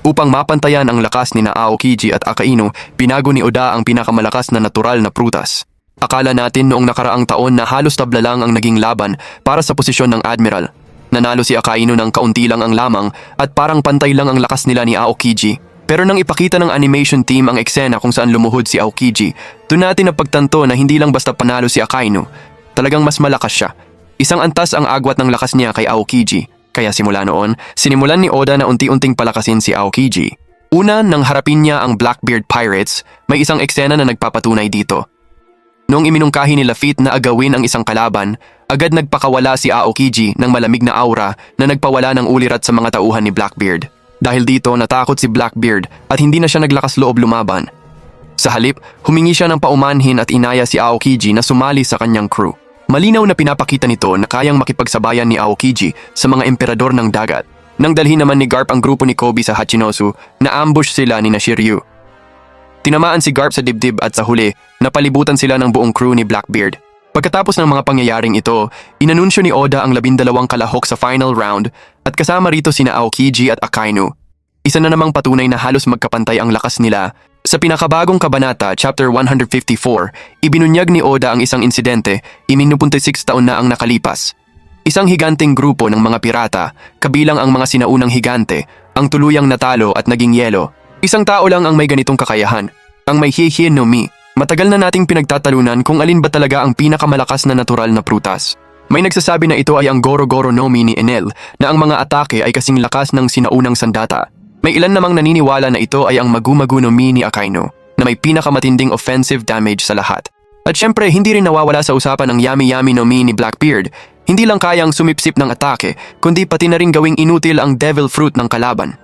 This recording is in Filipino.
Upang mapantayan ang lakas ni na Aokiji at Akainu, pinago ni Oda ang pinakamalakas na natural na prutas. Akala natin noong nakaraang taon na halos tabla lang ang naging laban para sa posisyon ng Admiral. Nanalo si Akainu ng kaunti lang ang lamang at parang pantay lang ang lakas nila ni Aokiji. Pero nang ipakita ng animation team ang eksena kung saan lumuhod si Aokiji, doon natin napagtanto na hindi lang basta panalo si Akainu. Talagang mas malakas siya. Isang antas ang agwat ng lakas niya kay Aokiji. Kaya simula noon, sinimulan ni Oda na unti-unting palakasin si Aokiji. Una, nang harapin niya ang Blackbeard Pirates, may isang eksena na nagpapatunay dito. Noong iminungkahi ni Lafitte na agawin ang isang kalaban, agad nagpakawala si Aokiji ng malamig na aura na nagpawala ng ulirat sa mga tauhan ni Blackbeard. Dahil dito natakot si Blackbeard at hindi na siya naglakas loob lumaban. Sa halip, humingi siya ng paumanhin at inaya si Aokiji na sumali sa kanyang crew. Malinaw na pinapakita nito na kayang makipagsabayan ni Aokiji sa mga emperador ng dagat. Nang dalhin naman ni Garp ang grupo ni Kobe sa Hachinosu, na-ambush sila ni na Shiryu. Tinamaan si Garp sa dibdib at sa huli, napalibutan sila ng buong crew ni Blackbeard. Pagkatapos ng mga pangyayaring ito, inanunsyo ni Oda ang labindalawang kalahok sa final round at kasama rito sina Aokiji at Akainu. Isa na namang patunay na halos magkapantay ang lakas nila. Sa pinakabagong kabanata, chapter 154, ibinunyag ni Oda ang isang insidente, iminupuntisik taon na ang nakalipas. Isang higanting grupo ng mga pirata, kabilang ang mga sinaunang higante, ang tuluyang natalo at naging yelo. Isang tao lang ang may ganitong kakayahan, ang may Heihin no Mi. Matagal na nating pinagtatalunan kung alin ba talaga ang pinakamalakas na natural na prutas. May nagsasabi na ito ay ang Goro Goro no Mi ni Enel, na ang mga atake ay kasing lakas ng sinaunang sandata. May ilan namang naniniwala na ito ay ang Magumagu no Mi ni Akainu, na may pinakamatinding offensive damage sa lahat. At syempre, hindi rin nawawala sa usapan ang Yami Yami no Mi ni Blackbeard. Hindi lang kayang sumipsip ng atake, kundi pati na rin gawing inutil ang devil fruit ng kalaban.